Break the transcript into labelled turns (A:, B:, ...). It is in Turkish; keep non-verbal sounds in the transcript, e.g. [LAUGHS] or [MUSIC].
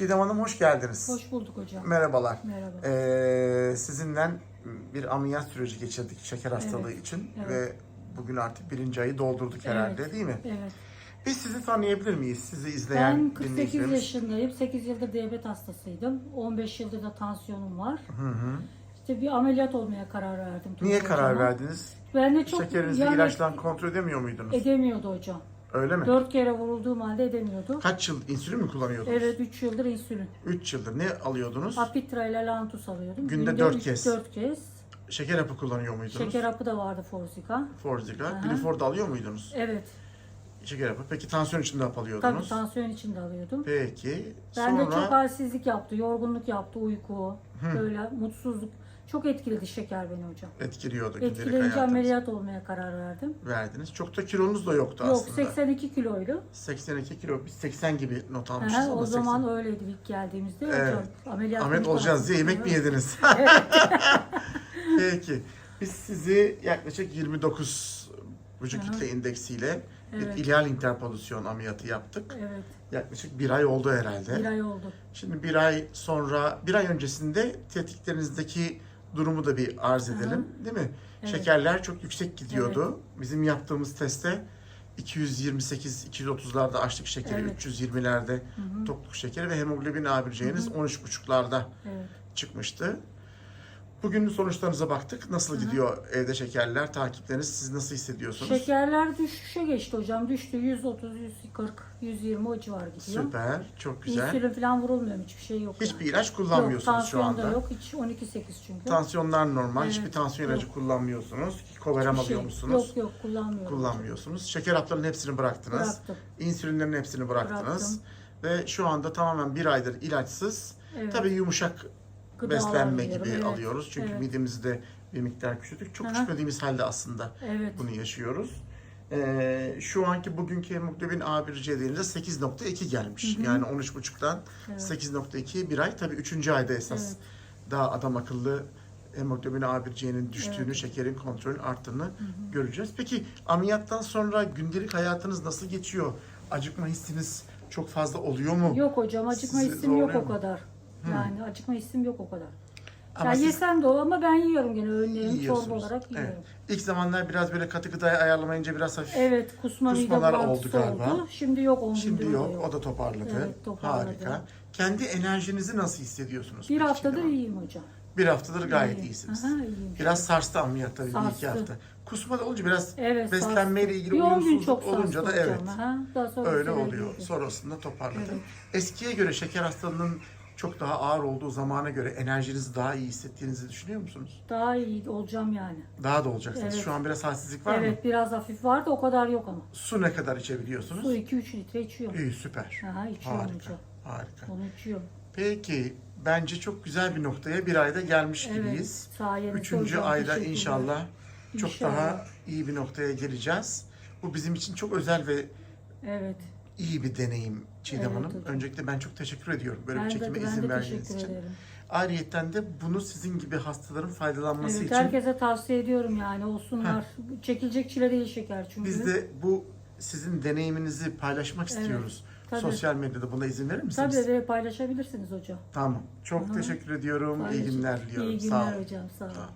A: Çiğdem Hanım hoş geldiniz.
B: Hoş bulduk hocam.
A: Merhabalar.
B: Merhaba.
A: Ee, sizinle bir ameliyat süreci geçirdik şeker hastalığı
B: Evet,
A: için
B: evet.
A: ve bugün artık birinci ayı doldurduk herhalde
B: Evet.
A: değil mi?
B: Evet.
A: Biz sizi tanıyabilir miyiz? Sizi izleyen
B: Ben 48
A: dinleyicilerimiz.
B: yaşındayım. 8 yıldır diyabet hastasıydım. 15 yıldır da tansiyonum var.
A: Hı hı.
B: İşte bir ameliyat olmaya karar verdim.
A: Niye
B: Tuğba
A: karar
B: hocama.
A: verdiniz?
B: Ben de çok
A: Şekerinizi
B: yani
A: ilaçla kontrol edemiyor muydunuz?
B: edemiyordu hocam.
A: Öyle mi?
B: 4 kere vurulduğum halde edemiyordu.
A: Kaç yıl insülin mi kullanıyordunuz?
B: Evet 3 yıldır insülin.
A: 3 yıldır. Ne alıyordunuz?
B: Apitra ile Lantus alıyordum.
A: Günde dört
B: üç-
A: kez.
B: dört kez.
A: Şeker hapı kullanıyor muydunuz?
B: Şeker hapı da vardı Forzica.
A: Forziga.
B: Aha.
A: Glifor da alıyor muydunuz?
B: Evet.
A: Şeker hapı. Peki tansiyon için de hap
B: Tabii
A: alıyordunuz?
B: tansiyon için de alıyordum.
A: Peki.
B: Ben de
A: Sonra
B: çok halsizlik yaptı, yorgunluk yaptı, uyku, böyle mutsuzluk. Çok etkiledi şeker beni hocam.
A: etkiliyordu gündelik
B: Etkileyince
A: hayatınızı.
B: ameliyat olmaya karar verdim.
A: verdiniz. Çok da kilonuz da yoktu
B: Yok
A: aslında.
B: 82 kiloydu.
A: 82 kilo. Biz 80 gibi not almışız
B: Aha,
A: ama
B: o
A: 80.
B: zaman öyleydi ilk geldiğimizde.
A: Evet.
B: Hocam, ameliyat
A: Ahmet olacağız diye yemek mi
B: Evet.
A: yediniz? [LAUGHS] Peki. Biz sizi yaklaşık 29 buçuk
B: Aha.
A: litre indeksiyle
B: Evet.
A: bir ileal interpolüsyon ameliyatı yaptık.
B: Evet.
A: Yaklaşık bir ay oldu herhalde.
B: Bir ay oldu.
A: Şimdi bir ay sonra, bir ay öncesinde tetiklerinizdeki durumu da bir arz edelim. Değil mi?
B: Evet.
A: Şekerler çok yüksek gidiyordu. Bizim yaptığımız testte 228-230'larda açlık şekeri,
B: Evet.
A: 320'lerde
B: Hı hı.
A: tokluk şekeri ve hemoglobin A1C'niz 13,5'larda
B: Evet.
A: çıkmıştı. Bugün sonuçlarınıza baktık. Nasıl gidiyor evde şekerler, takipleriniz? Siz nasıl hissediyorsunuz?
B: Şekerler düşüşe geçti hocam. Düştü 130, 140, 120 o civar gidiyor.
A: Süper, çok güzel.
B: İnsülin falan vurulmuyor. Hiçbir şey yok.
A: Hiçbir
B: yani.
A: ilaç kullanmıyorsunuz
B: yok,
A: şu anda.
B: da yok. Hiç 12-8 çünkü.
A: Tansiyonlar normal.
B: Evet.
A: Hiçbir tansiyon ilacı
B: Yok.
A: kullanmıyorsunuz. Koverem
B: şey.
A: alıyor musunuz?
B: Yok yok kullanmıyorum.
A: Kullanmıyorsunuz. Şeker haplarının hepsini bıraktınız.
B: Bıraktım.
A: İnsülinlerin hepsini bıraktınız.
B: Bıraktım.
A: Ve şu anda tamamen bir aydır ilaçsız.
B: Evet.
A: Tabii yumuşak
B: Gıdalar
A: beslenme gibi
B: evet.
A: alıyoruz. Çünkü
B: Evet.
A: midemizi de bir miktar küçülttük. Çok
B: Aha.
A: küçülmediğimiz halde aslında
B: Evet.
A: bunu yaşıyoruz. Ee, şu anki bugünkü hemoglobin A1C dediğinizde 8.2 gelmiş.
B: Hı hı.
A: Yani 13.5'tan
B: Evet.
A: 8.2 bir ay. Tabii 3. ayda esas
B: Evet.
A: daha adam akıllı hemoglobin A1C'nin düştüğünü,
B: Evet.
A: şekerin kontrolün arttığını göreceğiz. Peki ameliyattan sonra gündelik hayatınız nasıl geçiyor? Acıkma hissiniz çok fazla oluyor mu?
B: Yok hocam acıkma
A: Sizi
B: hissim yok o kadar. Yani acıkma hissim yok o kadar.
A: Ama
B: ya
A: siz
B: yesem de o ama ben yiyorum gene öğünlerimi çorba
A: yiyorsunuz.
B: olarak yiyorum.
A: Evet. İlk zamanlar biraz böyle katı gıdayı ayarlamayınca biraz hafif
B: Evet, kusma mide
A: Kusmalar oldu
B: bulantısı
A: galiba.
B: oldu. Şimdi yok 10
A: Şimdi
B: gündür
A: yok, o da toparladı.
B: Evet, toparladı.
A: Harika. Kendi enerjinizi nasıl hissediyorsunuz?
B: Bir
A: peki
B: haftadır
A: Hanım?
B: iyiyim hocam.
A: Bir haftadır gayet
B: İyiyim.
A: iyisiniz.
B: Aha, iyiyim.
A: Biraz sarstı ameliyat tabii bir iki
B: Sarstı.
A: hafta. Kusma da olunca biraz
B: Evet,
A: beslenmeyle
B: sarstı.
A: ilgili
B: Bir 10 gün
A: uyumsuzluk
B: çok sarstı
A: olunca da evet.
B: Aha, daha sonra
A: Öyle oluyor. Sonrasında toparladı. Eskiye göre şeker hastalığının çok daha ağır olduğu zamana göre enerjinizi daha iyi hissettiğinizi düşünüyor musunuz?
B: Daha iyi olacağım yani.
A: Daha da olacaksınız.
B: Evet.
A: Şu an biraz halsizlik var
B: evet,
A: mı?
B: biraz hafif vardı o kadar yok ama.
A: Su ne kadar içebiliyorsunuz?
B: Su 2-3 litre içiyorum.
A: İyi süper.
B: Aha, içiyorum
A: Harika.
B: hocam.
A: Harika.
B: Onu içiyorum.
A: Peki bence çok güzel bir noktaya bir ayda gelmiş
B: Evet.
A: gibiyiz.
B: Sayenizde
A: Üçüncü
B: hocam,
A: ayda
B: teşekkürler.
A: inşallah çok
B: İnşallah.
A: daha iyi bir noktaya geleceğiz. Bu bizim için çok özel ve
B: Evet.
A: iyi bir deneyim Çiğdem
B: Evet
A: Hanım.
B: hocam.
A: Öncelikle ben çok teşekkür ediyorum böyle
B: ben
A: bir
B: de,
A: çekime
B: ben
A: izin
B: de
A: verdiğiniz için.
B: ederim.
A: Ayrıyeten de bunu sizin gibi hastaların faydalanması
B: Evet,
A: için
B: herkese tavsiye ediyorum yani olsunlar. Çekilecek çile değil şeker çünkü.
A: biz de bu sizin deneyiminizi paylaşmak
B: Evet,
A: istiyoruz.
B: tabii.
A: Sosyal medyada buna izin verir misiniz?
B: Tabii ve paylaşabilirsiniz hocam.
A: Tamam. Çok
B: Hı hı.
A: teşekkür ediyorum. İyi
B: Paylaşın.
A: günler diliyorum.
B: İyi
A: Sağ
B: günler
A: olun.
B: hocam. Sağ olun.
A: Sağ olun.